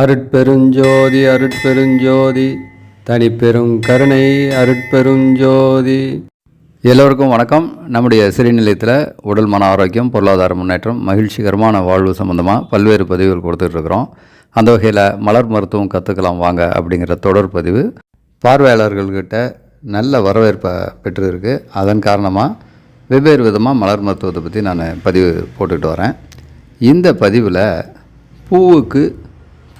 அருட்பெருஞ்சோதி அருட்பெருஞ்சோதி தனிப்பெரும் கருணை அருட்பெருஞ்சோதி. எல்லோருக்கும் வணக்கம். நம்முடைய சிறுநிலையத்தில் உடல் மன ஆரோக்கியம் பொருளாதார முன்னேற்றம் மகிழ்ச்சிகரமான வாழ்வு சம்மந்தமாக பல்வேறு பதிவுகள் கொடுத்துட்ருக்குறோம். அந்த வகையில் மலர் மருத்துவம் கற்றுக்கலாம் வாங்க அப்படிங்கிற தொடர் பதிவு பார்வையாளர்கள்கிட்ட நல்ல வரவேற்பை பெற்றிருக்கு. அதன் காரணமாக வெவ்வேறு விதமாக மலர் மருத்துவத்தை பற்றி நான் பதிவு போட்டுக்கிட்டு வரேன். இந்த பதிவில் பூவுக்கு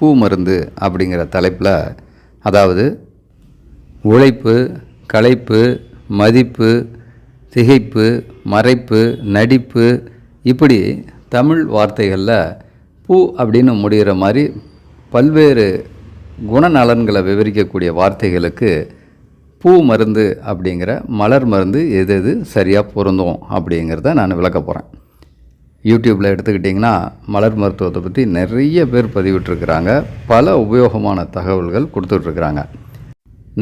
பூ மருந்து அப்படிங்கிற தலைப்பில் அதாவது உழைப்பு களைப்பு மதிப்பு திகைப்பு மறைப்பு நடிப்பு இப்படி தமிழ் வார்த்தைகளில் பூ அப்படின்னு முடிகிற மாதிரி பல்வேறு குணநலன்களை விவரிக்கக்கூடிய வார்த்தைகளுக்கு பூ மருந்து அப்படிங்கிற மலர் மருந்து எது எது சரியாக பொருந்தும் அப்படிங்கிறத நான் விளக்க போகிறேன் யூடியூப்பில் எடுத்துக்கிட்டிங்கன்னா மலர் மருத்துவத்தை பற்றி நிறைய பேர் பதிவிட்டுருக்கிறாங்க. பல உபயோகமான தகவல்கள் கொடுத்துட்ருக்குறாங்க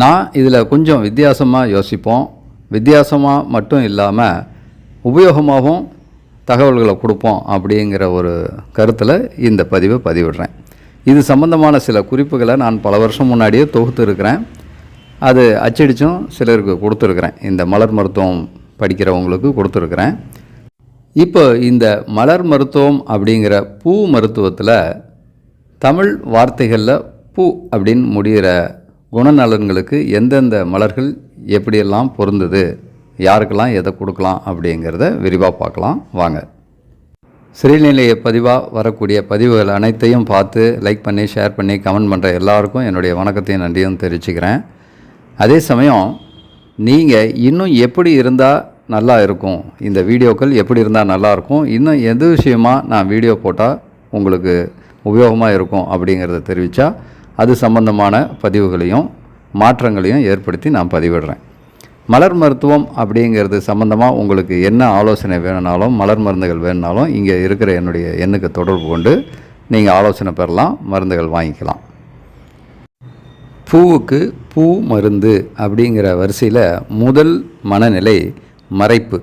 நான் இதில் கொஞ்சம் வித்தியாசமாக யோசிப்போம். வித்தியாசமாக மட்டும் இல்லாமல் உபயோகமாகவும் தகவல்களை கொடுப்போம் அப்படிங்கிற ஒரு கருத்தில் இந்த பதிவை பதிவிடுறேன். இது சம்பந்தமான சில குறிப்புகளை நான் பல வருஷம் முன்னாடியே தொகுத்து இருக்கிறேன் அது அச்சடித்தும் சிலருக்கு கொடுத்துருக்குறேன். இந்த மலர் மருத்துவம் படிக்கிறவங்களுக்கு கொடுத்துருக்குறேன். இப்போ இந்த மலர் மருத்துவம் அப்படிங்கிற பூ மருத்துவத்தில் தமிழ் வார்த்தைகளில் பூ அப்படின்னு முடிகிற குணநலன்களுக்கு எந்தெந்த மலர்கள் எப்படியெல்லாம் பொருந்தது யாருக்கெல்லாம் எதை கொடுக்கலாம் அப்படிங்கிறத விரிவாக பார்க்கலாம். வாங்க. ஸ்ரீநிலைய பதிவாக வரக்கூடிய பதிவுகள் அனைத்தையும் பார்த்து லைக் பண்ணி ஷேர் பண்ணி கமெண்ட் பண்ணுற எல்லாருக்கும் என்னுடைய வணக்கத்தையும் நன்றியும் தெரிவிச்சுக்கிறேன். அதே சமயம் நீங்கள் இன்னும் எப்படி இருந்தால் நல்லா இருக்கும் இந்த வீடியோக்கள் எப்படி இருந்தால் நல்லாயிருக்கும். இன்னும் எது விஷயமா நான் வீடியோ போட்டால் உங்களுக்கு உபயோகமாக இருக்கும் அப்படிங்கிறத தெரிவித்தா அது சம்பந்தமான பதிவுகளையும் மாற்றங்களையும் ஏற்படுத்தி நான் பதிவிடுறேன். மலர் மருத்துவம் அப்படிங்கிறது சம்மந்தமாக உங்களுக்கு என்ன ஆலோசனை வேணுனாலும் மலர் மருந்துகள் வேணுனாலும் இங்கே இருக்கிற என்னுடைய எண்ணுக்கு தொடர்பு கொண்டு நீங்கள் ஆலோசனை பெறலாம் மருந்துகள் வாங்கிக்கலாம். பூவுக்கு பூ மருந்து அப்படிங்கிற வரிசையில் முதல் மனநிலை மறைப்பு.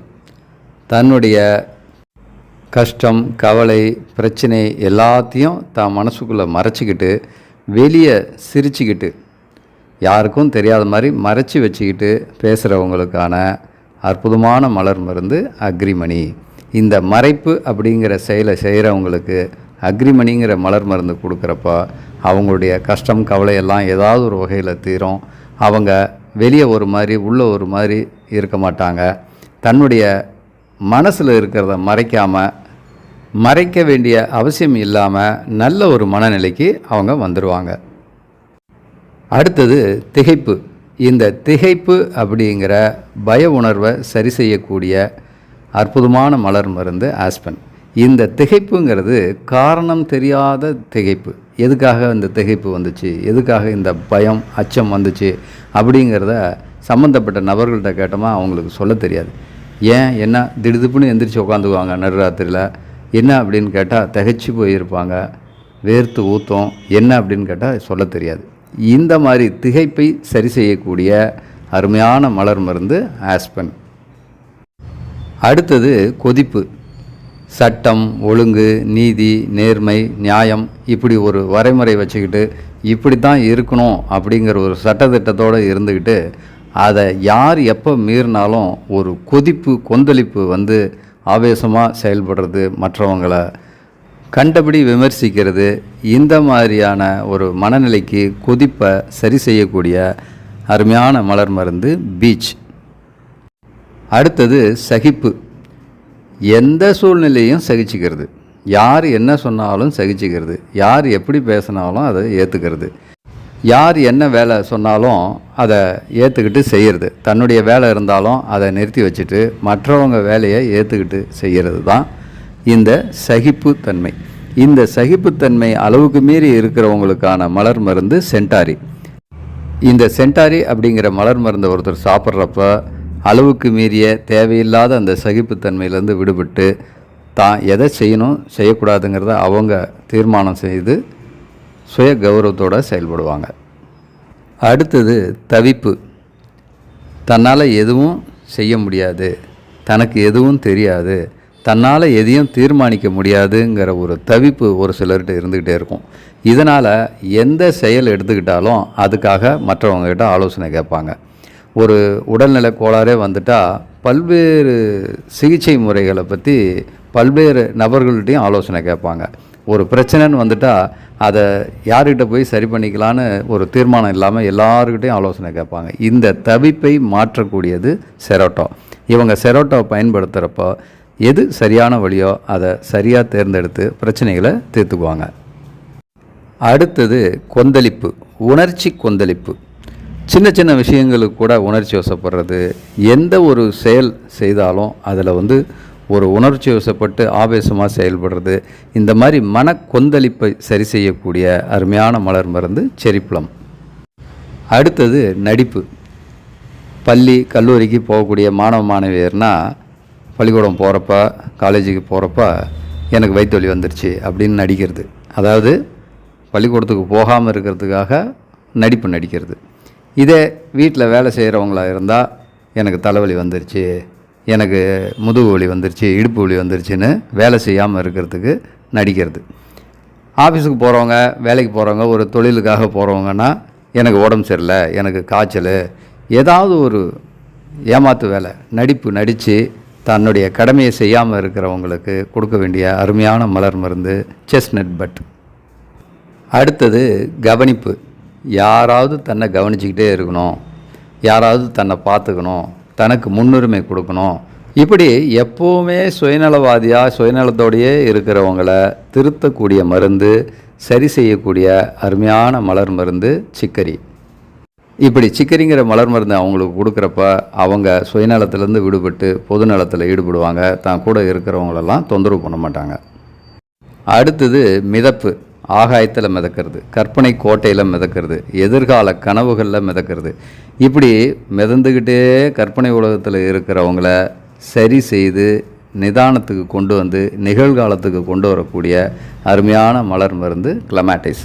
தன்னுடைய கஷ்டம் கவலை பிரச்சனை எல்லாத்தையும் தான் மனசுக்குள்ளே மறைச்சிக்கிட்டு வெளியே சிரிச்சுக்கிட்டு யாருக்கும் தெரியாத மாதிரி மறைச்சி வச்சுக்கிட்டு பேசுகிறவங்களுக்கான அற்புதமான மலர் மருந்து அக்ரிமணி. இந்த மறைப்பு அப்படிங்கிற செயலை செய்கிறவங்களுக்கு அக்ரிமணிங்கிற மலர் மருந்து கொடுக்குறப்ப அவங்களுடைய கஷ்டம் கவலையெல்லாம் ஏதாவது ஒரு வகையில் தீரும். அவங்க வெளியே ஒரு மாதிரி உள்ளே ஒரு மாதிரி இருக்க மாட்டாங்க. தன்னுடைய மனசில் இருக்கிறத மறைக்காமல் மறைக்க வேண்டிய அவசியம் இல்லாமல் நல்ல ஒரு மனநிலைக்கு அவங்க வந்துடுவாங்க அடுத்தது திகைப்பு. இந்த திகைப்பு அப்படிங்கிற பய உணர்வை சரி செய்யக்கூடிய அற்புதமான மலர் மருந்து ஆஸ்பன். இந்த திகைப்புங்கிறது காரணம் தெரியாத திகைப்பு. எதுக்காக இந்த திகைப்பு வந்துச்சு? எதுக்காக இந்த பயம் அச்சம் வந்துச்சு? அப்படிங்கிறத சம்மந்தப்பட்ட நபர்கள்ட்ட கேட்டோமா அவங்களுக்கு சொல்ல தெரியாது. ஏன் என்ன திடுதுப்புன்னு எந்திரிச்சு உட்காந்துக்குவாங்க நடுராத்திரியில். என்ன அப்படின்னு கேட்டால் திகைச்சு போயிருப்பாங்க வேர்த்து ஊத்தம் என்ன அப்படின்னு கேட்டால் சொல்ல தெரியாது. இந்த மாதிரி திகைப்பை சரி செய்யக்கூடிய அருமையான மலர் மருந்து ஆஸ்பன். அடுத்தது கொதிப்பு. சட்டம் ஒழுங்கு நீதி நேர்மை நியாயம் இப்படி ஒரு வரைமுறை வச்சுக்கிட்டு இப்படி தான் இருக்கணும் அப்படிங்கிற ஒரு சட்டத்திட்டத்தோடு இருந்துக்கிட்டு அதை யார் எப்போ மீறினாலும் ஒரு கொதிப்பு கொந்தளிப்பு வந்து ஆவேசமாக செயல்படுறது மற்றவங்களை கண்டபடி விமர்சிக்கிறது இந்த மாதிரியான ஒரு மனநிலைக்கு கொதிப்பை சரி செய்யக்கூடிய அருமையான மலர் மருந்து பீச். அடுத்தது சகிப்பு. எந்த சூழ்நிலையும் சகிச்சுக்கிறது. யார் என்ன சொன்னாலும் சகிச்சுக்கிறது. யார் எப்படி பேசினாலும் அதை ஏற்றுக்கிறது யார் என்ன வேலை சொன்னாலும் அதை ஏற்றுக்கிட்டு செய்கிறது தன்னுடைய வேலை இருந்தாலும் அதை நிறுத்தி வச்சுட்டு மற்றவங்க வேலையை ஏற்றுக்கிட்டு செய்கிறது தான் இந்த சகிப்புத்தன்மை. இந்த சகிப்புத்தன்மை அளவுக்கு மீறி இருக்கிறவங்களுக்கான மலர் மருந்து சென்டாரி. இந்த சென்டாரி அப்படிங்கிற மலர் மருந்தை ஒருத்தர் சாப்பிட்றப்ப அளவுக்கு மீறிய தேவையில்லாத அந்த சகிப்புத்தன்மையிலேருந்து விடுபட்டு தான் எதை செய்யணும் செய்யக்கூடாதுங்கிறத அவங்க தீர்மானம் செய்து சுய கௌரவத்தோடு செயல்படுவாங்க. அடுத்தது தவிப்பு. தன்னால் எதுவும் செய்ய முடியாது. தனக்கு எதுவும் தெரியாது. தன்னால் எதையும் தீர்மானிக்க முடியாதுங்கிற ஒரு தவிப்பு ஒரு சிலர்கிட்ட இருந்துக்கிட்டே இருக்கும். இதனால் எந்த செயல் எடுத்துக்கிட்டாலும் அதுக்காக மற்றவங்ககிட்ட ஆலோசனை கேட்பாங்க. ஒரு உடல்நல கோளாறே வந்துட்டால் பல்வேறு சிகிச்சை முறைகளை பற்றி பல்வேறு நபர்கள்ட்டையும் ஆலோசனை கேட்பாங்க. ஒரு பிரச்சனைன்னு வந்துட்டால் அதை யார்கிட்ட போய் சரி பண்ணிக்கலான்னு ஒரு தீர்மானம் இல்லாமல் எல்லாருக்கிட்டையும் ஆலோசனை கேட்பாங்க. இந்த தவிப்பை மாற்றக்கூடியது செரோட்டோ. இவங்க செரோட்டோ பயன்படுத்துகிறப்போ எது சரியான வழியோ அதை சரியாக தேர்ந்தெடுத்து பிரச்சனைகளை தீர்த்துக்குவாங்க. அடுத்தது கொந்தளிப்பு உணர்ச்சி கொந்தளிப்பு. சின்ன சின்ன விஷயங்களுக்கு கூட உணர்ச்சி வசப்படுறது. எந்த ஒரு செயல் செய்தாலும் அதில் வந்து ஒரு உணர்ச்சி வசப்பட்டு ஆவேசமாக செயல்படுறது. இந்த மாதிரி மன கொந்தளிப்பை சரி செய்யக்கூடிய அருமையான மலர் மருந்து செரிப்பளம் அடுத்தது நடிப்பு. பள்ளி கல்லூரிக்கு போகக்கூடிய மாணவ மாணவியர்னா பள்ளிக்கூடம் போகிறப்ப காலேஜுக்கு போகிறப்ப எனக்கு வயிற்று வலி வந்துருச்சு அப்படின்னு நடிக்கிறது. அதாவது பள்ளிக்கூடத்துக்கு போகாமல் இருக்கிறதுக்காக நடிப்பு நடிக்கிறது. இதே வீட்டில் வேலை செய்கிறவங்களா இருந்தால் எனக்கு தலைவலி வந்துருச்சு. எனக்கு முதுகு வலி வந்துருச்சு இடுப்பு வலி வந்துருச்சுன்னு வேலை செய்யாமல் இருக்கிறதுக்கு நடிக்கிறது. ஆஃபீஸுக்கு போகிறவங்க வேலைக்கு போகிறவங்க ஒரு தொழிலுக்காக போகிறவங்கன்னா எனக்கு உடம்பு சரியில்லை எனக்கு காய்ச்சல். ஏதாவது ஒரு ஏமாத்து வேலை நடிப்பு நடித்து தன்னுடைய கடமையை செய்யாமல் இருக்கிறவங்களுக்கு கொடுக்க வேண்டிய அருமையான மலர் மருந்து செஸ்னட் பட் அடுத்தது கவனிப்பு. யாராவது தன்னை கவனிச்சிக்கிட்டே இருக்கணும். யாராவது தன்னை பார்த்துக்கணும். தனக்கு முன்னுரிமை கொடுக்கணும். இப்படி எப்போவுமே சுயநலவாதியாக சுயநலத்தோடையே இருக்கிறவங்கள திருத்தக்கூடிய மருந்து சரி செய்யக்கூடிய அருமையான மலர் மருந்து சிக்கரி. இப்படி சிக்கரிங்கிற மலர் மருந்து அவங்களுக்கு கொடுக்குறப்ப அவங்க சுயநலத்திலேருந்து விடுபட்டு பொது நலத்தில் ஈடுபடுவாங்க. தான் கூட இருக்கிறவங்களெல்லாம் தொந்தரவு பண்ண மாட்டாங்க. அடுத்தது மிதப்பு. ஆகாயத்தில் மிதக்கிறது கற்பனை கோட்டையில் மிதக்கிறது எதிர்கால கனவுகளில் மிதக்கிறது. இப்படி மிதந்துக்கிட்டே கற்பனை உலகத்தில் இருக்கிறவங்கள சரி செய்து நிதானத்துக்கு கொண்டு வந்து நிகழ்காலத்துக்கு கொண்டு வரக்கூடிய அருமையான மலர் மருந்து கிளமேட்டிஸ்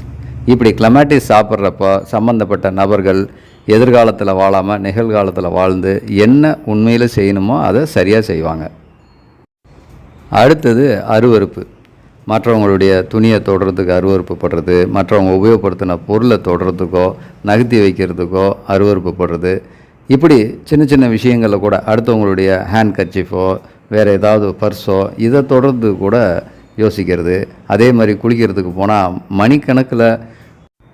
இப்படி கிளமேட்டிஸ் சாப்பிட்றப்போ சம்பந்தப்பட்ட நபர்கள் எதிர்காலத்தில் வாழாமல் நிகழ்காலத்தில் வாழ்ந்து என்ன உண்மையில் செய்யணுமோ அதை சரியாக செய்வாங்க. அடுத்தது அருவருப்பு. மற்றவங்களுடைய துணியை தொடுறதுக்கு அருவறுப்புப்படுறது மற்றவங்க உபயோகப்படுத்தின பொருளை தொடுறதுக்கோ நகர்த்தி வைக்கிறதுக்கோ அருவறுப்புப்படுறது இப்படி சின்ன சின்ன விஷயங்களில் கூட அடுத்தவங்களுடைய ஹேண்ட் கர்ச்சிஃபோ வேறு ஏதாவது பர்ஸோ இதை தொடர்ந்து கூட யோசிக்கிறது. அதே மாதிரி குளிக்கிறதுக்கு போனால் மணிக்கணக்கில்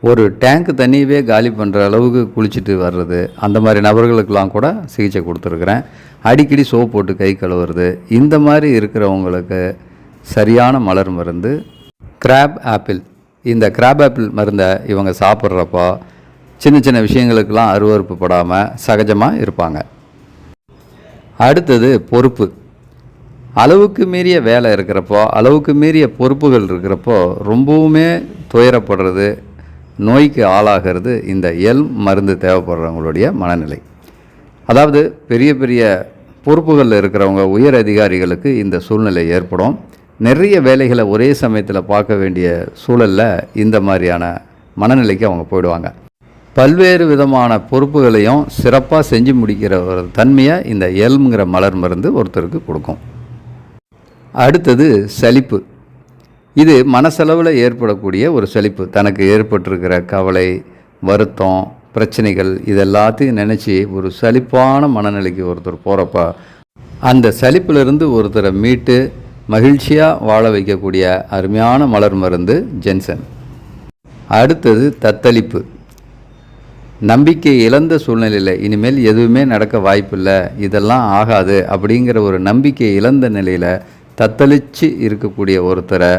ஒரு டேங்க் தண்ணியவே காலி பண்ணுற அளவுக்கு குளிச்சுட்டு வர்றது. அந்த மாதிரி நபர்களுக்கெல்லாம் கூட சிகிச்சை கொடுத்துருக்குறேன். அடிக்கடி சோப் போட்டு கை கழுவுறது. இந்த மாதிரி இருக்கிறவங்களுக்கு சரியான மலர் மருந்து. கிராப் ஆப்பிள் இந்த கிராப் ஆப்பிள் மருந்தை இவங்க சாப்பிட்றப்போ சின்ன சின்ன விஷயங்களுக்கெல்லாம் அருவறுப்பு படாமல் சகஜமாக இருப்பாங்க. அடுத்தது பொறுப்பு. அளவுக்கு மீறிய வேலை இருக்கிறப்போ அளவுக்கு மீறிய பொறுப்புகள் இருக்கிறப்போ ரொம்பவுமே துயரப்படுறது நோய்க்கு ஆளாகிறது இந்த எல் மருந்து தேவைப்படுறவங்களுடைய மனநிலை. அதாவது பெரிய பெரிய பொறுப்புகளில் இருக்கிறவங்க உயர் அதிகாரிகளுக்கு இந்த சூழ்நிலை ஏற்படும். நிறைய வேலைகளை ஒரே சமயத்தில் பார்க்க வேண்டிய சூழலில் இந்த மாதிரியான மனநிலைக்கு அவங்க போயிடுவாங்க. பல்வேறு விதமான பொறுப்புகளையும் சிறப்பாக செஞ்சு முடிக்கிற ஒரு தன்மையை இந்த எல்முங்கிற மலர் மருந்து ஒருத்தருக்கு கொடுக்கும். அடுத்தது சலிப்பு. இது மனசளவில் ஏற்படக்கூடிய ஒரு சலிப்பு. தனக்கு ஏற்பட்டிருக்கிற கவலை வருத்தம் பிரச்சனைகள் இதெல்லாத்தையும் நினச்சி ஒரு சலிப்பான மனநிலைக்கு ஒருத்தர் போகிறப்ப அந்த சலிப்பிலிருந்து ஒருத்தரை மீட்டு மகிழ்ச்சியாக வாழ வைக்கக்கூடிய அருமையான மலர் மருந்து ஜென்சன். அடுத்தது தத்தளிப்பு. நம்பிக்கை இழந்த சூழ்நிலையில் இனிமேல் எதுவுமே நடக்க வாய்ப்பில்லை இதெல்லாம் ஆகாது அப்படிங்கிற ஒரு நம்பிக்கை இழந்த நிலையில் தத்தளித்து இருக்கக்கூடிய ஒருத்தரை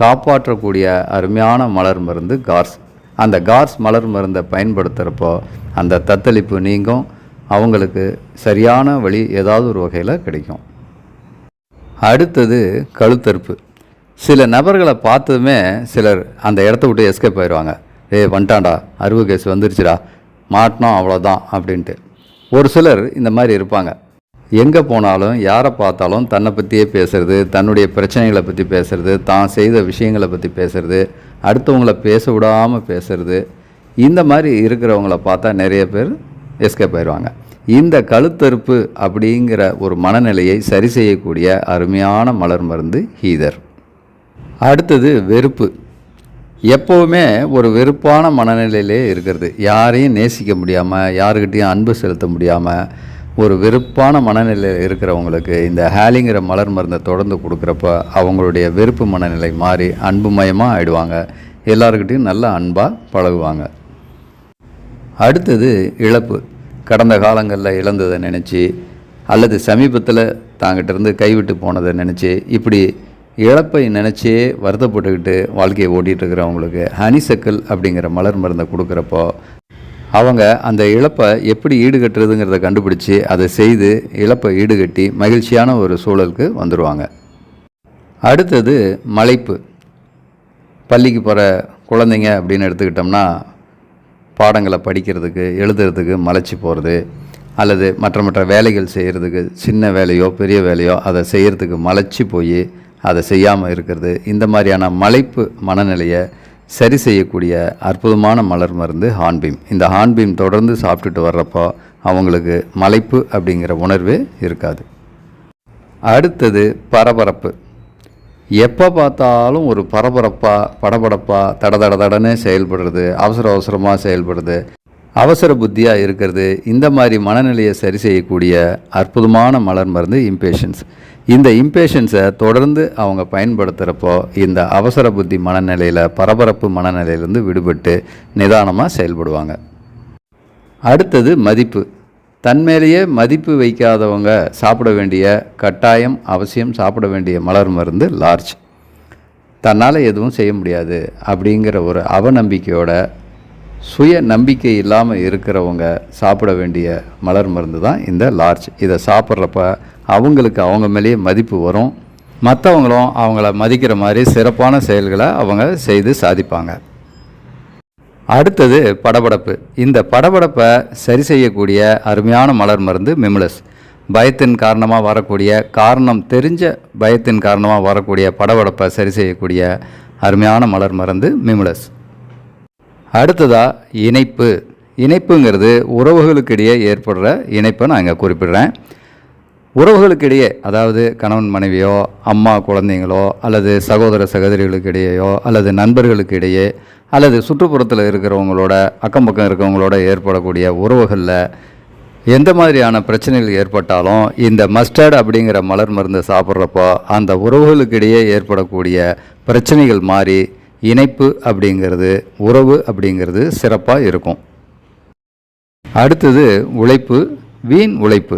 காப்பாற்றக்கூடிய அருமையான மலர் மருந்து கார்ஸ். அந்த கார்ஸ் மலர் மருந்தை பயன்படுத்துகிறப்போ அந்த தத்தளிப்பு நீங்கும் அவங்களுக்கு சரியான வழி ஏதாவது ஒரு வகையில் கிடைக்கும். அடுத்தது கழுத்தறுப்பு. சில நபர்களை பார்த்ததுமே சிலர் அந்த இடத்த விட்டு எஸ்கேப் ஆயிடுவாங்க ஏய் வந்துட்டான்டா. அருவு கேஸ் வந்துருச்சுடா. மாட்டினோம் அவ்வளோதான் அப்படின்ட்டு. ஒரு சிலர் இந்த மாதிரி இருப்பாங்க. எங்கே போனாலும் யாரை பார்த்தாலும் தன்னை பற்றியே பேசுறது தன்னுடைய பிரச்சனைகளை பற்றி பேசுறது தான் செய்த விஷயங்களை பற்றி பேசுறது அடுத்தவங்கள பேச விடாமல் பேசுறது இந்த மாதிரி இருக்கிறவங்கள பார்த்தா நிறைய பேர் எஸ்கேப் ஆயிடுவாங்க இந்த கழுத்தறுப்பு அப்படிங்கிற ஒரு மனநிலையை சரி செய்யக்கூடிய அருமையான மலர் மருந்து ஹீதர். அடுத்தது வெறுப்பு. எப்போவுமே ஒரு வெறுப்பான மனநிலையிலே இருக்கிறது. யாரையும் நேசிக்க முடியாமல் யாருக்கிட்டேயும் அன்பு செலுத்த முடியாமல் ஒரு வெறுப்பான மனநிலையில் இருக்கிறவங்களுக்கு இந்த ஹேலிங்கிற மலர் மருந்தை தொடர்ந்து கொடுக்குறப்ப அவங்களுடைய வெறுப்பு மனநிலை மாறி அன்புமயமாக ஆயிடுவாங்க. எல்லாருக்கிட்டையும் நல்ல அன்பாக பழகுவாங்க. அடுத்தது இழப்பு. கடந்த காலங்களில் இழந்ததை நினச்சி அல்லது சமீபத்தில் தாங்கிட்ட இருந்து கைவிட்டு போனதை நினச்சி இப்படி இழப்பை நினச்சே வருத்தப்பட்டுக்கிட்டு வாழ்க்கையை ஓட்டிகிட்டு இருக்கிறவங்களுக்கு ஹனிசக்கல் அப்படிங்கிற மலர் மருந்தை கொடுக்குறப்போ அவங்க அந்த இழப்பை எப்படி ஈடுகட்டுறதுங்கிறத கண்டுபிடிச்சி அதை செய்து இழப்பை ஈடுகட்டி மகிழ்ச்சியான ஒரு சூழலுக்கு வந்துடுவாங்க அடுத்தது மலைப்பு. பள்ளிக்கு போகிற குழந்தைங்க அப்படின்னு எடுத்துக்கிட்டோம்னா பாடங்களை படிக்கிறதுக்கு எழுதுறதுக்கு மலைச்சி போகிறது அல்லது மற்ற மற்ற வேலைகள் செய்கிறதுக்கு சின்ன வேலையோ பெரிய வேலையோ அதை செய்கிறதுக்கு மலைச்சி போய் அதை செய்யாமல் இருக்கிறது. இந்த மாதிரியான மலைப்பு மனநிலையை சரி செய்யக்கூடிய அற்புதமான மலர் மருந்து ஹான்பீம். இந்த ஹான்பீம் தொடர்ந்து சாப்பிட்டுட்டு வர்றப்போ அவங்களுக்கு மலைப்பு அப்படிங்கிற உணர்வே இருக்காது. அடுத்தது பரபரப்பு. எப்போ பார்த்தாலும் ஒரு பரபரப்பாக படபடப்பாக தட தட தடனே செயல்படுறது அவசர அவசரமாக செயல்படுறது அவசர புத்தியாக இருக்கிறது இந்த மாதிரி மனநிலையை சரி செய்யக்கூடிய அற்புதமான மலர் மருந்து இம்பேஷன்ஸ் இந்த இம்பேஷன்ஸை தொடர்ந்து அவங்க பயன்படுத்துகிறப்போ இந்த அவசர புத்தி மனநிலையில் பரபரப்பு மனநிலையிலேருந்து விடுபட்டு நிதானமாக செயல்படுவாங்க. அடுத்தது மதிப்பு. தன்மேலேயே மதிப்பு வைக்காதவங்க சாப்பிட வேண்டிய கட்டாயம் அவசியம் சாப்பிட வேண்டிய மலர் மருந்து லார்ஜ் தன்னால் எதுவும் செய்ய முடியாது அப்படிங்கிற ஒரு அவநம்பிக்கையோட சுய நம்பிக்கை இல்லாமல் இருக்கிறவங்க சாப்பிட வேண்டிய மலர் மருந்து தான் இந்த லார்ஜ் இதை சாப்பிட்றப்ப அவங்களுக்கு அவங்க மேலேயே மதிப்பு வரும். மற்றவங்களும் அவங்கள மதிக்கிற மாதிரி சிறப்பான செயல்களை அவங்க செய்து சாதிப்பாங்க. அடுத்தது படபடப்பு. இந்த படபடப்பை சரி செய்யக்கூடிய அருமையான மலர் மருந்து மிமுலஸ் பயத்தின் காரணமாக வரக்கூடிய காரணம் தெரிஞ்ச பயத்தின் காரணமாக வரக்கூடிய படபடப்பை சரி செய்யக்கூடிய அருமையான மலர் மருந்து மிமுலஸ் அடுத்ததாக இணைப்பு. இணைப்புங்கிறது உறவுகளுக்கிடையே ஏற்படுற இணைப்பை நான் இங்கே குறிப்பிடுறேன். உறவுகளுக்கிடையே அதாவது கணவன் மனைவியோ அம்மா குழந்தைங்களோ அல்லது சகோதர சகோதரிகளுக்கிடையோ அல்லது நண்பர்களுக்கு இடையே அல்லது சுற்றுப்புறத்தில் இருக்கிறவங்களோட அக்கம் பக்கம் இருக்கிறவங்களோட ஏற்படக்கூடிய உறவுகளில் எந்த மாதிரியான பிரச்சனைகள் ஏற்பட்டாலும் இந்த மஸ்டர்ட் அப்படிங்கிற மலர் மருந்தை சாப்பிட்றப்போ அந்த உறவுகளுக்கிடையே ஏற்படக்கூடிய பிரச்சனைகள் மாறி இணைப்பு அப்படிங்கிறது உறவு அப்படிங்கிறது சிறப்பாக இருக்கும். அடுத்தது உழைப்பு வீண் உழைப்பு.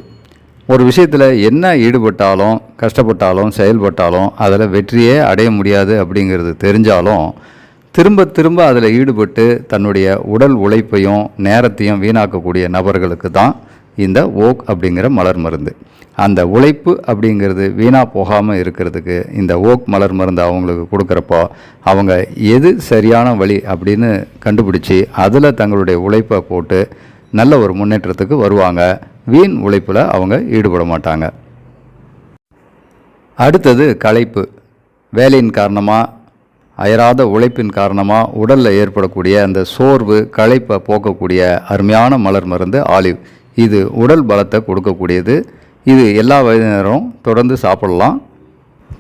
ஒரு விஷயத்தில் என்ன ஈடுபட்டாலும் கஷ்டப்பட்டாலும் செயல்பட்டாலும் அதில் வெற்றியே அடைய முடியாது அப்படிங்கிறது தெரிஞ்சாலும் திரும்ப திரும்ப அதில் ஈடுபட்டு தன்னுடைய உடல் உழைப்பையும் நேரத்தையும் வீணாக்கக்கூடிய நபர்களுக்கு தான் இந்த ஓக் அப்படிங்கிற மலர் மருந்து. அந்த உழைப்பு அப்படிங்கிறது வீணாக போகாமல் இருக்கிறதுக்கு இந்த ஓக் மலர் மருந்து அவங்களுக்கு கொடுக்குறப்போ அவங்க எது சரியான வழி அப்படின்னு கண்டுபிடிச்சி அதில் தங்களுடைய உழைப்பை போட்டு நல்ல ஒரு முன்னேற்றத்துக்கு வருவாங்க. வீண் உழைப்பில் அவங்க ஈடுபட மாட்டாங்க. அடுத்தது களைப்பு வேலையின் காரணமாக அயராத உழைப்பின் காரணமாக உடலில் ஏற்படக்கூடிய அந்த சோர்வு களைப்பை போக்கக்கூடிய அருமையான மலர் மருந்து ஆலிவ். இது உடல் பலத்தை கொடுக்கக்கூடியது. இது எல்லா வயதினரும் தொடர்ந்து சாப்பிடலாம்.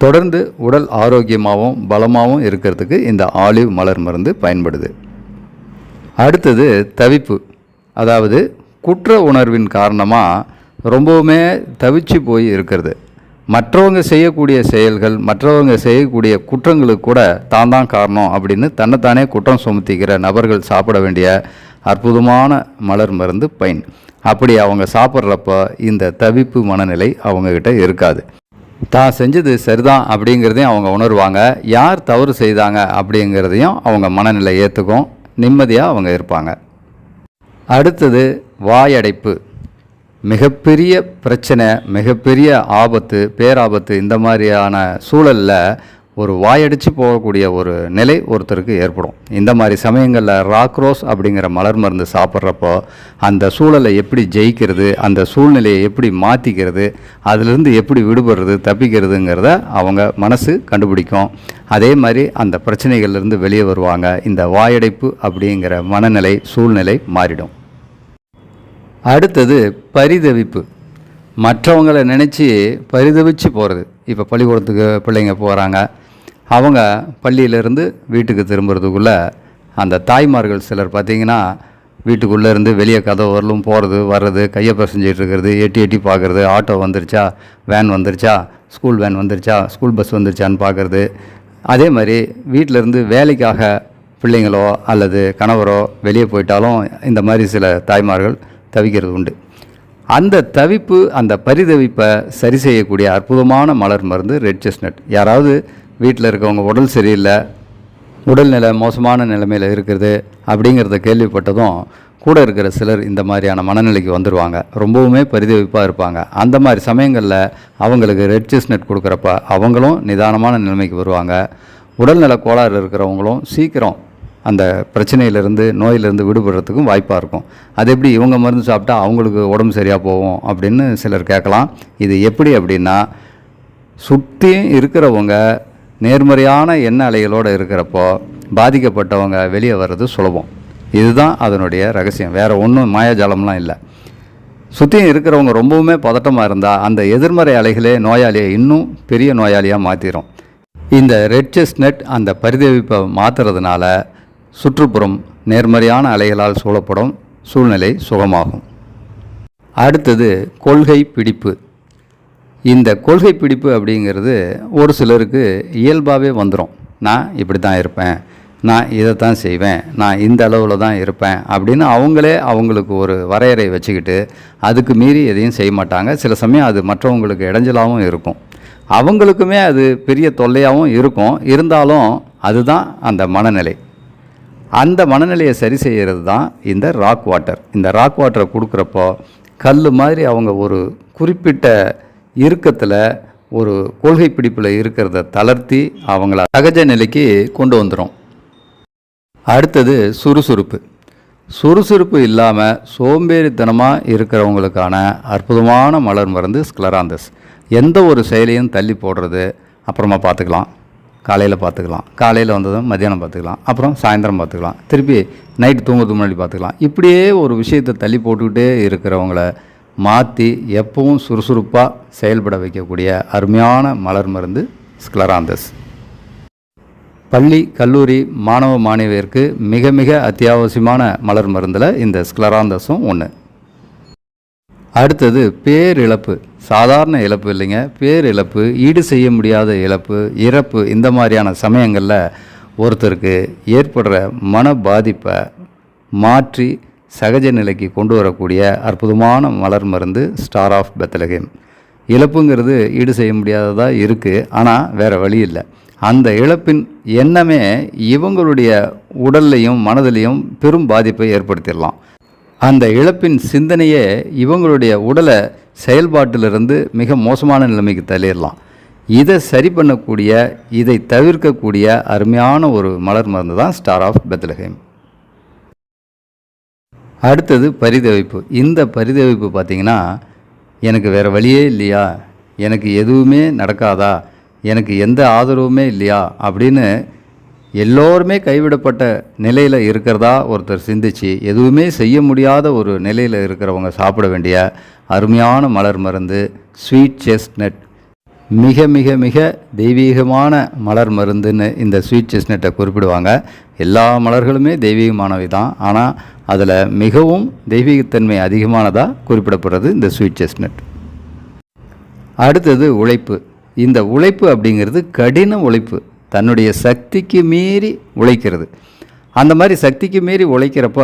தொடர்ந்து உடல் ஆரோக்கியமாகவும் பலமாகவும் இருக்கிறதுக்கு இந்த ஆலிவ் மலர் மருந்து பயன்படுது. அடுத்தது தவிப்பு. அதாவது குற்ற உணர்வின் காரணமாக ரொம்பவுமே தவிச்சு போய் இருக்கிறது. மற்றவங்க செய்யக்கூடிய செயல்கள் மற்றவங்க செய்யக்கூடிய குற்றங்களுக்கு கூட தான் தான் காரணம் அப்படின்னு தன்னைத்தானே குற்றம் சுமத்திக்கிற நபர்கள் சாப்பிட வேண்டிய அற்புதமான மலர் மருந்து பைன். அப்படி அவங்க சாப்பிட்றப்ப இந்த தவிப்பு மனநிலை அவங்கக்கிட்ட இருக்காது. தான் செஞ்சது சரிதான் அப்படிங்கிறதையும் அவங்க உணர்வாங்க. யார் தவறு செய்தாங்க அப்படிங்கிறதையும் அவங்க மனநிலை ஏற்றுக்கும் நிம்மதியாக அவங்க இருப்பாங்க. அடுத்தது வாயடைப்பு. மிகப்பெரிய பிரச்சனை மிகப்பெரிய ஆபத்து பேராபத்து இந்த மாதிரியான சூழலில் ஒரு வாயடிச்சு போகக்கூடிய ஒரு நிலை ஒருத்தருக்கு ஏற்படும். இந்த மாதிரி சமயங்களில் ராக்ரோஸ் அப்படிங்கிற மலர் மருந்து சாப்பிட்றப்போ அந்த சூழலை எப்படி ஜெயிக்கிறது அந்த சூழ்நிலையை எப்படி மாற்றிக்கிறது அதிலிருந்து எப்படி விடுபடுறது தப்பிக்கிறதுங்கிறத அவங்க மனசு கண்டுபிடிக்கும். அதே மாதிரி அந்த பிரச்சனைகள்லேருந்து வெளியே வருவாங்க. இந்த வாயடைப்பு அப்படிங்கிற மனநிலை சூழ்நிலை மாறிடும். அடுத்தது பரிதவிப்பு. மற்றவங்களை நினச்சி பரிதவிச்சு போகிறது இப்போ பள்ளிக்கூடத்துக்கு பிள்ளைங்க போகிறாங்க அவங்க பள்ளியிலேருந்து வீட்டுக்கு திரும்புறதுக்குள்ளே அந்த தாய்மார்கள் சிலர் பார்த்திங்கன்னா வீட்டுக்குள்ளேருந்து வெளியே கதவு வரலும் போகிறது வர்றது கையை பிசைஞ்சிட்டு இருக்கிறது எட்டி எட்டி பார்க்குறது ஆட்டோ வந்துருச்சா வேன் வந்துருச்சா ஸ்கூல் வேன் வந்துருச்சா ஸ்கூல் பஸ் வந்துருச்சான்னு பார்க்குறது அதே மாதிரி வீட்டிலேருந்து வேலைக்காக பிள்ளைங்களோ அல்லது கணவரோ வெளியே போயிட்டாலும் இந்த மாதிரி சில தாய்மார்கள் தவிக்கிறது உண்டு அந்த தவிப்பு அந்த பரிதவிப்பை சரி செய்யக்கூடிய அற்புதமான மலர் மருந்து ரெட் செஸ்னட் யாராவது வீட்டில் இருக்கவங்க உடல் சரியில்லை உடல்நிலை மோசமான நிலைமையில் இருக்கிறது அப்படிங்கிறத கேள்விப்பட்டதும் கூட இருக்கிற சிலர் இந்த மாதிரியான மனநிலைக்கு வந்துடுவாங்க ரொம்பவுமே பரிதவிப்பாக இருப்பாங்க. அந்த மாதிரி சமயங்களில் அவங்களுக்கு ரெட் செஸ்னட் கொடுக்குறப்ப அவங்களும் நிதானமான நிலைமைக்கு வருவாங்க. உடல்நல கோளாறு இருக்கிறவங்களும் சீக்கிரம் அந்த பிரச்சனையிலேருந்து நோயிலிருந்து விடுபடுறதுக்கும் வாய்ப்பாக இருக்கும். அது எப்படி இவங்க மருந்து சாப்பிட்டா அவங்களுக்கு உடம்பு சரியாக போகும் அப்படின்னு சிலர் கேட்கலாம். இது எப்படி அப்படின்னா சுற்றியும் இருக்கிறவங்க நேர்மறையான எண்ண அலைகளோடு இருக்கிறப்போ பாதிக்கப்பட்டவங்க வெளியே வர்றது சுலபம். இதுதான் அதனுடைய ரகசியம். வேறு ஒன்றும் மாயாஜாலம்லாம் இல்லை. சுற்றியும் இருக்கிறவங்க ரொம்பவுமே பதட்டமாக இருந்தால் அந்த எதிர்மறை அலைகளே நோயாளியை இன்னும் பெரிய நோயாளியாக மாற்றிடும் இந்த ரெட் செஸ்ட் நெட் அந்த பரிதவிப்பை மாற்றுறதுனால சுற்றுப்புறம் நேர்மறையான அலைகளால் சூழப்படும் சூழ்நிலை சுகமாகும். அடுத்தது கொள்கை பிடிப்பு. இந்த கொள்கை பிடிப்பு அப்படிங்கிறது ஒரு சிலருக்கு இயல்பாகவே வந்துடும் நான் இப்படி தான் இருப்பேன். நான் இதை தான் செய்வேன். நான் இந்த அளவில் தான் இருப்பேன் அப்படின்னு அவங்களே அவங்களுக்கு ஒரு வரையறை வச்சுக்கிட்டு அதுக்கு மீறி எதையும் செய்ய மாட்டாங்க. சில சமயம் அது மற்றவங்களுக்கு இடைஞ்சலாகவும் இருக்கும். அவங்களுக்குமே அது பெரிய தொல்லையாகவும் இருக்கும். இருந்தாலும் அதுதான் அந்த மனநிலை. அந்த மனநிலையை சரி செய்கிறது தான் இந்த ராக் வாட்டர் இந்த ராக் வாட்டரை கொடுக்குறப்போ கல் மாதிரி அவங்க ஒரு குறிப்பிட்ட இறுக்கத்தில் ஒரு கொள்கை பிடிப்பில் இருக்கிறத தளர்த்தி அவங்கள சகஜ நிலைக்கு கொண்டு வந்துடும் அடுத்தது சுறுசுறுப்பு. சுறுசுறுப்பு இல்லாமல் சோம்பேறித்தனமாக இருக்கிறவங்களுக்கான அற்புதமான மலர் மருந்து ஸ்க்லராந்தஸ் எந்த ஒரு செயலையும் தள்ளி போடுறது அப்புறமா பார்த்துக்கலாம். காலையில் பார்த்துக்கலாம் காலையில் வந்ததும் மத்தியானம் பார்த்துக்கலாம் அப்புறம் சாயந்தரம் பார்த்துக்கலாம் திருப்பி நைட்டு தூங்குறதுக்கு முன்னாடி பார்த்துக்கலாம் இப்படியே ஒரு விஷயத்தை தள்ளி போட்டுக்கிட்டே இருக்கிறவங்கள மாற்றி எப்பவும் சுறுசுறுப்பாக செயல்பட வைக்கக்கூடிய அருமையான மலர் மருந்து ஸ்க்லராந்தஸ் பள்ளி கல்லூரி மாணவ மாணவியருக்கு மிக மிக அத்தியாவசியமான மலர் மருந்தில் இந்த ஸ்க்லராந்தஸும் ஒன்று அடுத்தது பேரிழப்பு. சாதாரண இழப்பு இல்லைங்க. பேரிழப்பு ஈடு செய்ய முடியாத இழப்பு இறப்பு இந்த மாதிரியான சமயங்களில் ஒருத்தருக்கு ஏற்படுற மன பாதிப்பை மாற்றி சகஜ நிலைக்கு கொண்டு வரக்கூடிய அற்புதமான மலர் மருந்து ஸ்டார் ஆஃப் பெத்தலகேம் இழப்புங்கிறது ஈடு செய்ய முடியாததாக இருக்குது ஆனால் வேறு வழி இல்லை. அந்த இழப்பின் எண்ணமே இவங்களுடைய உடல்லையும் மனதிலையும் பெரும் பாதிப்பை ஏற்படுத்திடலாம். அந்த இழப்பின் சிந்தனையே இவங்களுடைய உடலை செயல்பாட்டிலிருந்து மிக மோசமான நிலைமைக்கு தள்ளிடலாம். இதை சரி பண்ணக்கூடிய இதை தவிர்க்கக்கூடிய அருமையான ஒரு மலர் மருந்து தான் ஸ்டார் ஆஃப் பெத்லஹேம் அடுத்தது பரிதவிப்பு. இந்த பரிதவிப்பு பார்த்திங்கன்னா எனக்கு வேறு வழியே இல்லையா? எனக்கு எதுவுமே நடக்காதா? எனக்கு எந்த ஆதரவுமே இல்லையா? அப்படின்னு எல்லோருமே கைவிடப்பட்ட நிலையில் இருக்கிறதா ஒருத்தர் சிந்திச்சு எதுவுமே செய்ய முடியாத ஒரு நிலையில் இருக்கிறவங்க சாப்பிட வேண்டிய அருமையான மலர் மருந்து ஸ்வீட் செஸ்ட்நட் மிக மிக மிக தெய்வீகமான மலர் மருந்துன்னு இந்த ஸ்வீட் செஸ்னட்டை குறிப்பிடுவாங்க. எல்லா மலர்களுமே தெய்வீகமானவை தான். ஆனால் அதில் மிகவும் தெய்வீகத்தன்மை அதிகமானதாக குறிப்பிடப்படுறது இந்த ஸ்வீட் செஸ்னட் அடுத்தது உழைப்பு. இந்த உழைப்பு அப்படிங்கிறது கடின உழைப்பு. தன்னுடைய சக்திக்கு மீறி உழைக்கிறது. அந்த மாதிரி சக்திக்கு மீறி உழைக்கிறப்ப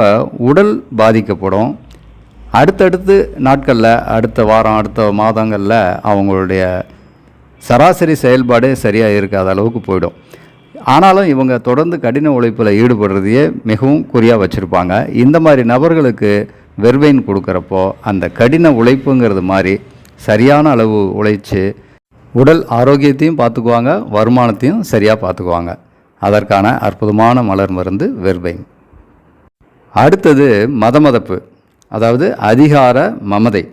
உடல் பாதிக்கப்படும். அடுத்தடுத்து நாட்களில் அடுத்த வாரம் அடுத்த மாதங்களில் அவங்களுடைய சராசரி செயல்பாடே சரியாக இருக்காத அளவுக்கு போயிடும். ஆனாலும் இவங்க தொடர்ந்து கடின உழைப்பில் ஈடுபடுறதையே மிகவும் குறியாக வச்சுருப்பாங்க. இந்த மாதிரி நபர்களுக்கு வெர்வைன் கொடுக்குறப்போ அந்த கடின உழைப்புங்கிறது மாதிரி சரியான அளவு உழைச்சி உடல் ஆரோக்கியத்தையும் பார்த்துக்குவாங்க வருமானத்தையும் சரியாக பார்த்துக்குவாங்க. அதற்கான அற்புதமான மலர் மருந்து வெர்பைன். அடுத்தது மதமதப்பு அதாவது அதிகார மமதை.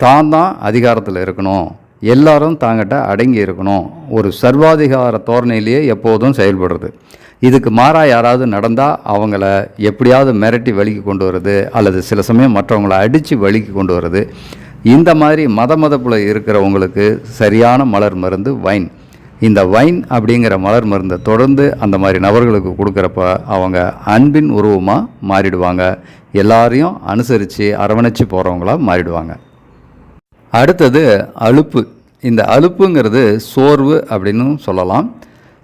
தான் தான் அதிகாரத்தில் இருக்கணும். எல்லாரும் தாங்கிட்ட அடங்கி இருக்கணும். ஒரு சர்வாதிகார தோரணையிலேயே எப்போதும் செயல்படுறது. இதுக்கு மாறா யாராவது நடந்தால் அவங்கள எப்படியாவது மிரட்டி வழிக்கு கொண்டு வருது அல்லது சில சமயம் மற்றவங்கள அடித்து வழிக்கு கொண்டு வர்றது இந்த மாதிரி மத மதப்பில் இருக்கிறவங்களுக்கு சரியான மலர் மருந்து வைன். இந்த வைன் அப்படிங்கிற மலர் மருந்தை தொடர்ந்து அந்த மாதிரி நபர்களுக்கு கொடுக்குறப்ப அவங்க அன்பின் உருவமாக மாறிடுவாங்க. எல்லாரையும் அனுசரித்து அரவணைச்சு போகிறவங்களா மாறிடுவாங்க. அடுத்தது அலுப்பு. இந்த அலுப்புங்கிறது சோர்வு அப்படின்னு சொல்லலாம்.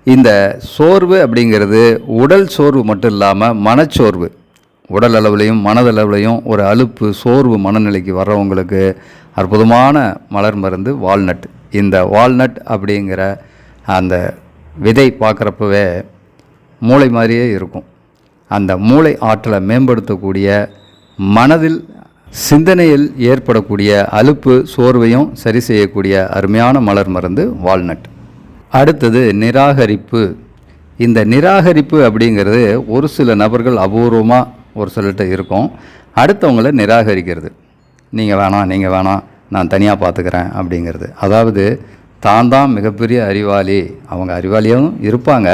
இந்த சோர்வு அப்படிங்கிறது உடல் சோர்வு மட்டும் இல்லாமல் மனச்சோர்வு. உடல் அளவுலையும் மனதளவுலையும் ஒரு அலுப்பு சோர்வு மனநிலைக்கு வர்றவங்களுக்கு அற்புதமான மலர் மருந்து வால்நட். இந்த வால்நட் அப்படிங்கிற அந்த விதை பார்க்குறப்பவே மூளை மாதிரியே இருக்கும். அந்த மூளை ஆற்றலை மேம்படுத்தக்கூடிய மனதில் சிந்தனையில் ஏற்படக்கூடிய அலுப்பு சோர்வையும் சரி செய்யக்கூடிய அருமையான மலர் மருந்து வால்நட். அடுத்தது நிராகரிப்பு. இந்த நிராகரிப்பு அப்படிங்கிறது ஒரு சில நபர்கள் அபூர்வமாக ஒரு சிலர்கிட்ட இருக்கும். அடுத்தவங்கள நிராகரிக்கிறது. நீங்கள் வேணாம் நீங்கள் வேணாம் நான் தனியாக பார்த்துக்கிறேன் அப்படிங்கிறது. அதாவது தான் தான் மிகப்பெரிய அறிவாளி. அவங்க அறிவாளியாகவும் இருப்பாங்க.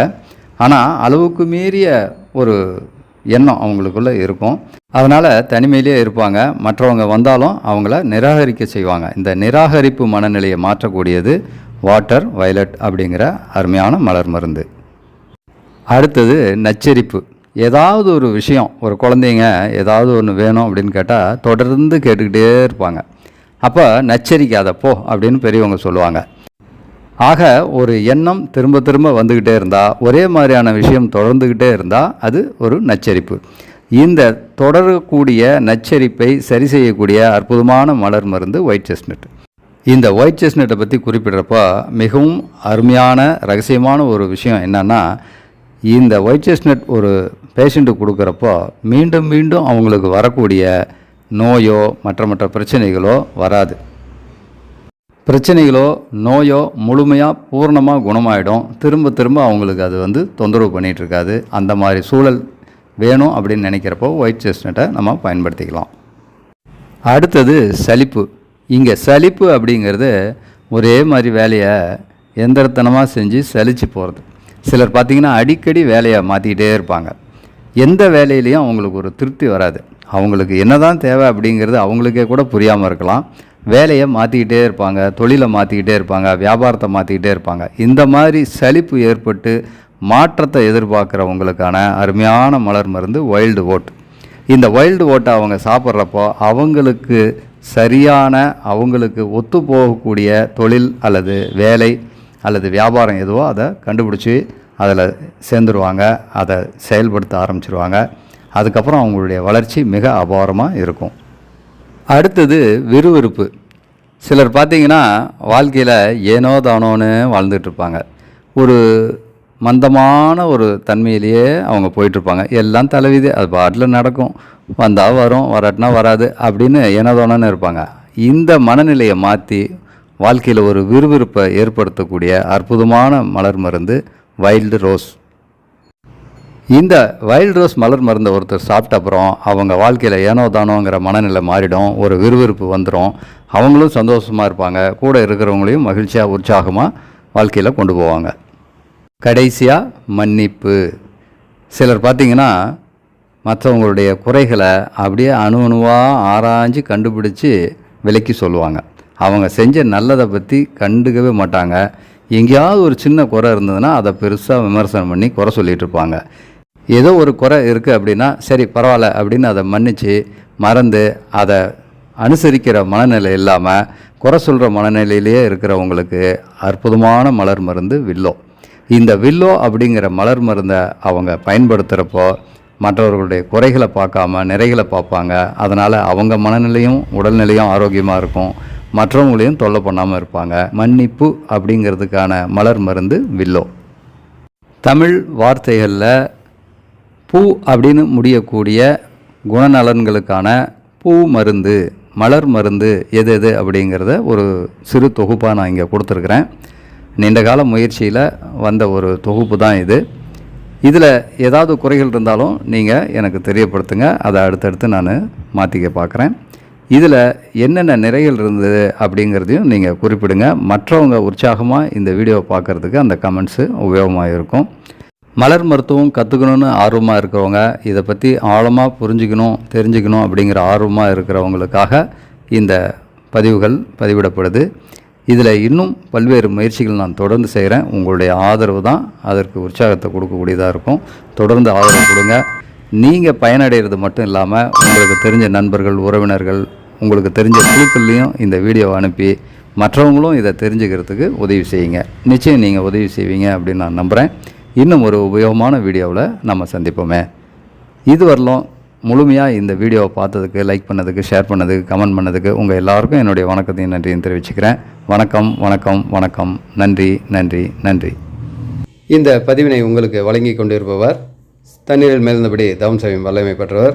ஆனால் அளவுக்கு மீறிய ஒரு எண்ணம் அவங்களுக்குள்ளே இருக்கும். அதனால் தனிமையிலே இருப்பாங்க. மற்றவங்க வந்தாலும் அவங்கள நிராகரிக்க செய்வாங்க. இந்த நிராகரிப்பு மனநிலையை மாற்றக்கூடியது வாட்டர் வயலட் அப்படிங்கிற அருமையான மலர் மருந்து. அடுத்தது நச்சரிப்பு. ஏதாவது ஒரு விஷயம் ஒரு குழந்தைங்க ஏதாவது ஒன்று வேணும் அப்படின்னு கேட்டால் தொடர்ந்து கேட்டுக்கிட்டே இருப்பாங்க. அப்போ நச்சரிக்காதப்போ அப்படின்னு பெரியவங்க சொல்லுவாங்க. ஆக ஒரு எண்ணம் திரும்ப திரும்ப வந்துக்கிட்டே இருந்தால் ஒரே மாதிரியான விஷயம் தொடர்ந்துக்கிட்டே இருந்தால் அது ஒரு நச்சரிப்பு. இந்த தொடரக்கூடிய நச்சரிப்பை சரி செய்யக்கூடிய அற்புதமான மலர் மருந்து ஒயிட் செஸ்னட் இந்த ஒயிட் செஸ்னட்டை பற்றி குறிப்பிட்றப்போ மிகவும் அருமையான ரகசியமான ஒரு விஷயம் என்னென்னா இந்த ஒயிட் செஸ்னட் ஒரு பேஷண்ட்டுக்கு கொடுக்குறப்போ மீண்டும் மீண்டும் அவங்களுக்கு வரக்கூடிய நோயோ மற்ற மற்ற பிரச்சனைகளோ வராது. பிரச்சனைகளோ நோயோ முழுமையாக பூர்ணமாக குணமாயிடும். திரும்ப திரும்ப அவங்களுக்கு அது வந்து தொந்தரவு பண்ணிகிட்டு இருக்காது அந்த மாதிரி சூழல் வேணும் அப்படின்னு நினைக்கிறப்போ ஒயிட் செஸ்னட்டை நம்ம பயன்படுத்திக்கலாம். அடுத்தது சலிப்பு. இங்கே சலிப்பு அப்படிங்கிறது ஒரே மாதிரி வேலையை எந்திரத்தனமாக செஞ்சு சலிச்சு போகிறது சிலர் பார்த்திங்கன்னா அடிக்கடி வேலையை மாற்றிக்கிட்டே இருப்பாங்க. எந்த வேலையிலையும் அவங்களுக்கு ஒரு திருப்தி வராது. அவங்களுக்கு என்னதான் தேவை அப்படிங்கிறது அவங்களுக்கே கூட புரியாமல் இருக்கலாம். வேலையை மாற்றிக்கிட்டே இருப்பாங்க தொழிலை மாற்றிக்கிட்டே இருப்பாங்க வியாபாரத்தை மாற்றிக்கிட்டே இருப்பாங்க. இந்த மாதிரி சலிப்பு ஏற்பட்டு மாற்றத்தை எதிர்பார்க்குறவங்களுக்கான அருமையான மலர் மருந்து வைல்டு ஓட் இந்த வைல்டு ஓட்டை அவங்க சாப்பிட்றப்போ அவங்களுக்கு சரியான அவங்களுக்கு ஒத்து போகக்கூடிய தொழில் அல்லது வேலை அல்லது வியாபாரம் எதுவோ அதை கண்டுபிடிச்சி அதில் சேர்ந்துருவாங்க அதை செயல்படுத்த ஆரம்பிச்சிருவாங்க. அதுக்கப்புறம் அவங்களுடைய வளர்ச்சி மிக அபாரமாக இருக்கும். அடுத்தது விறுவிறுப்பு. சிலர் பார்த்தீங்கன்னா வாழ்க்கையில் ஏனோ தானோன்னு வாழ்ந்துட்டுருப்பாங்க ஒரு மந்தமான ஒரு தன்மையிலேயே அவங்க போயிட்டுருப்பாங்க எல்லாம் தலைவிதி அது பாட்டில் நடக்கும். வந்தால் வரும் வராட்டினா வராது அப்படின்னு ஏனோதானோன்னு இருப்பாங்க. இந்த மனநிலையை மாற்றி வாழ்க்கையில் ஒரு விறுவிறுப்பை ஏற்படுத்தக்கூடிய அற்புதமான மலர் மருந்து வைல்டு ரோஸ். இந்த வைல்ட் ரோஸ் மலர் மருந்தை ஒருத்தர் சாப்பிட்ட அப்புறம் அவங்க வாழ்க்கையில் ஏனோ தானோங்கிற மனநிலை மாறிடும். ஒரு விறுவிறுப்பு வந்துடும் அவங்களும் சந்தோஷமாக இருப்பாங்க. கூட இருக்கிறவங்களையும் மகிழ்ச்சியாக உற்சாகமாக வாழ்க்கையில் கொண்டு போவாங்க. கடைசியாக மன்னிப்பு. சிலர் பார்த்தீங்கன்னா மற்றவங்களுடைய குறைகளை அப்படியே அணு அணுவாக ஆராய்ஞ்சு கண்டுபிடிச்சி விலக்கி சொல்லுவாங்க. அவங்க செஞ்ச நல்லதை பற்றி கண்டுக்கவே மாட்டாங்க. எங்கேயாவது ஒரு சின்ன குறை இருந்ததுன்னா அதை பெருசாக விமர்சனம் பண்ணி குறை சொல்லிகிட்டு இருப்பாங்க. ஏதோ ஒரு குறை இருக்குது அப்படின்னா சரி பரவாயில்ல அப்படின்னு அதை மன்னித்து மறந்து அதை அனுசரிக்கிற மனநிலை இல்லாமல் குறை சொல்கிற மனநிலையிலேயே இருக்கிறவங்களுக்கு அற்புதமான மலர் மருந்து வில்லோ. இந்த வில்லோ அப்படிங்கிற மலர் மருந்தை அவங்க பயன்படுத்துகிறப்போ மற்றவர்களுடைய குறைகளை பார்க்காம நிறைகளை பார்ப்பாங்க. அதனால் அவங்க மனநிலையும் உடல்நிலையும் ஆரோக்கியமாக இருக்கும். மற்றவங்களையும் தொல்லை பண்ணாமல் இருப்பாங்க. மன்னிப்பு அப்படிங்கிறதுக்கான மலர் மருந்து வில்லோ. தமிழ் வார்த்தைகளில் பூ அப்படின்னு முடியக்கூடிய குணநலன்களுக்கான பூ மருந்து மலர் மருந்து எது எது அப்படிங்கிறத ஒரு சிறு தொகுப்பாக நான் இங்கே கொடுத்துருக்குறேன். நீண்ட கால முயற்சியில் வந்த ஒரு தொகுப்பு தான் இது. இதில் ஏதாவது குறைகள் இருந்தாலும் நீங்கள் எனக்கு தெரியப்படுத்துங்க. அதை அடுத்தடுத்து நான் மாற்றிக்க பார்க்குறேன் இதில் என்னென்ன நிறைகள் இருந்தது அப்படிங்கிறதையும் நீங்கள் குறிப்பிடுங்க. மற்றவங்க உற்சாகமாக இந்த வீடியோவை பார்க்குறதுக்கு அந்த கமெண்ட்ஸு உபயோகமாக இருக்கும். மலர் மருத்துவம் கற்றுக்கணுன்னு ஆர்வமாக இருக்கிறவங்க இதை பற்றி ஆழமாக புரிஞ்சுக்கணும் தெரிஞ்சுக்கணும் அப்படிங்கிற ஆர்வமாக இருக்கிறவங்களுக்காக இந்த பதிவுகள் பதிவிடப்படுது. இதில் இன்னும் பல்வேறு முயற்சிகள் நான் தொடர்ந்து செய்கிறேன் உங்களுடைய ஆதரவு தான் அதற்கு உற்சாகத்தை கொடுக்கக்கூடியதாக இருக்கும். தொடர்ந்து ஆதரவு கொடுங்க. நீங்கள் பயனடைகிறது மட்டும் இல்லாமல் உங்களுக்கு தெரிஞ்ச நண்பர்கள் உறவினர்கள் உங்களுக்கு தெரிஞ்ச குழுக்கள்லையும் இந்த வீடியோவை அனுப்பி மற்றவங்களும் இதை தெரிஞ்சுக்கிறதுக்கு உதவி செய்யுங்க. நிச்சயம் நீங்கள் உதவி செய்வீங்க அப்படின்னு நான் நம்புகிறேன் இன்னும் ஒரு உபயோகமான வீடியோவில் நம்ம சந்திப்போமே. இது வரலும் முழுமையாக இந்த வீடியோவை பார்த்ததுக்கு லைக் பண்ணதுக்கு ஷேர் பண்ணதுக்கு கமெண்ட் பண்ணதுக்கு உங்கள் எல்லாருக்கும் என்னுடைய வணக்கத்தையும் நன்றியும் தெரிவிச்சுக்கிறேன். வணக்கம் வணக்கம் வணக்கம். நன்றி நன்றி நன்றி. இந்த பதிவினை உங்களுக்கு வழங்கி கொண்டிருப்பவர் தண்ணீரில் மேல்ந்தபடி தவம் செய்யும் வல்லமை பெற்றவர்